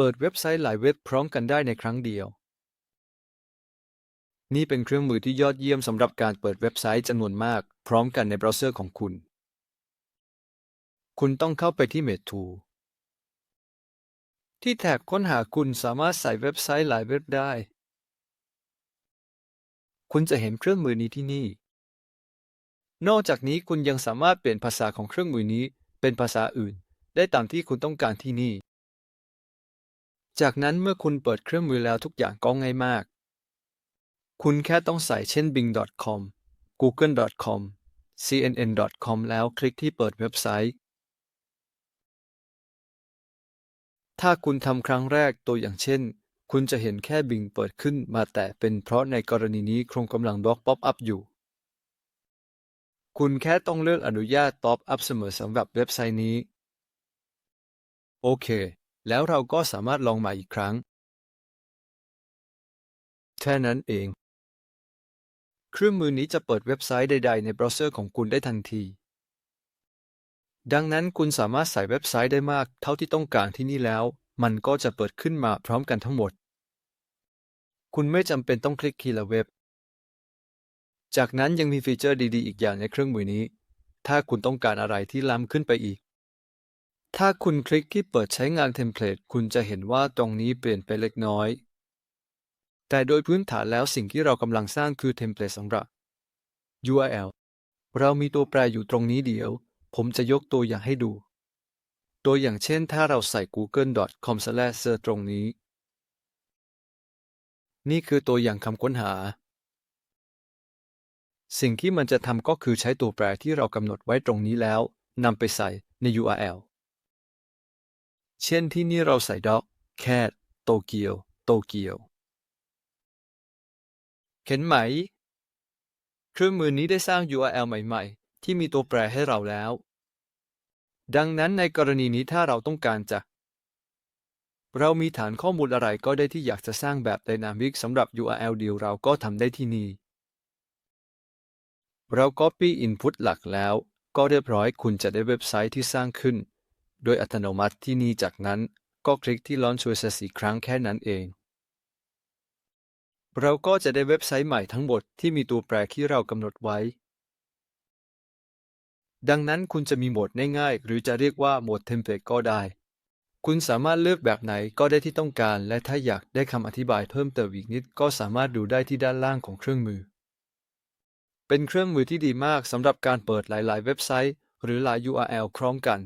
เปิดเว็บไซต์หลายเว็บพร้อมกันได้ในครั้งเดียว นี่เป็นเครื่องมือที่ยอดเยี่ยมสำหรับการเปิดเว็บไซต์จำนวนมาก พร้อมกันในเบราว์เซอร์ของคุณ คุณต้องเข้าไปที่ Made to ที่แท็กค้นหาคุณสามารถใส่เว็บไซต์หลายเว็บได้ คุณจะเห็นเครื่องมือนี้ที่นี่ นอกจากนี้คุณยังสามารถเปลี่ยนภาษาของเครื่องมือนี้เป็นภาษาอื่น ได้ตามที่คุณต้องการที่นี่ จากนั้นเมื่อคุณเปิดเครื่องมือแล้วทุกอย่างก็ง่ายมาก คุณแค่ต้องใส่เช่น bing.com google.com cnn.com แล้วคลิกที่เปิดเว็บไซต์ ถ้าคุณทำครั้งแรกตัวอย่างเช่น คุณจะเห็นแค่ Bing เปิดขึ้นมาแต่เป็นเพราะในกรณีนี้โครงกำลังบล็อกป๊อปอัพอยู่ คุณแค่ต้องเลือกอนุญาตป๊อปอัพเสมอสำหรับเว็บไซต์นี้ โอเค แล้วเราก็สามารถลองใหม่อีกครั้ง แค่นั้นเอง เครื่องมือนี้จะเปิดเว็บไซต์ใด ๆ ในเบราว์เซอร์ของคุณได้ทันที ดังนั้นคุณสามารถใส่เว็บไซต์ได้มาก เท่าที่ต้องการที่นี่แล้ว มันก็จะเปิดขึ้นมาพร้อมกันทั้งหมด คุณไม่จำเป็นต้องคลิกทีละเว็บ จากนั้นยังมีฟีเจอร์ดีๆ อีกอย่างในเครื่องมือนี้ ถ้าคุณต้องการอะไรที่ล้ำขึ้นไปอีก ถ้าคุณคลิกที่เปิดใช้งานเทมเพลตคุณจะเห็นว่าตรงนี้เปลี่ยนไปเล็กน้อย แต่โดยพื้นฐานแล้วสิ่งที่เรากำลังสร้างคือเทมเพลตสำหรับ URL เรามีตัวแปรอยู่ตรงนี้เดียว ผมจะยกตัวอย่างให้ดู ตัวอย่างเช่นถ้าเราใส่ google.com/search ตรงนี้ นี่คือตัวอย่างคำค้นหา สิ่งที่มันจะทำก็คือใช้ตัวแปรที่เรากำหนดไว้ตรงนี้แล้วนำไปใส่ใน URL เช่นที่นี่เราใส่ doc cat โตเกียว โตเกียว เห็นไหม เครื่องมือนี้ได้สร้าง URL ใหม่ ๆ ที่มีตัวแปรให้เราแล้ว ดังนั้นในกรณีนี้ถ้าเราต้องการจะ เรามีฐานข้อมูลอะไรก็ได้ที่อยากจะสร้างแบบ Dynamic สำหรับ URL เดียวเราก็ทำได้ที่นี่ เรา Copy Input หลักแล้ว ก็เรียบร้อยคุณจะได้เว็บไซต์ที่สร้างขึ้น โดยอัตโนมัติที่นี่จากนั้นก็คลิกที่ Launch Access อีกครั้งแค่นั้นเอง เราก็จะได้เว็บไซต์ใหม่ทั้งหมดที่มีตัวแปรที่เรากำหนดไว้ ดังนั้นคุณจะมีโหมดง่ายๆ หรือจะเรียกว่าโหมดเทมเพลตก็ได้ คุณสามารถเลือกแบบไหนก็ได้ที่ต้องการ และถ้าอยากได้คำอธิบายเพิ่มเติมอีกนิด ก็สามารถดูได้ที่ด้านล่างของเครื่องมือ เป็นเครื่องมือที่ดีมากสำหรับการเปิดหลาย ๆ เว็บไซต์ หรือหลาย URL พร้อมกัน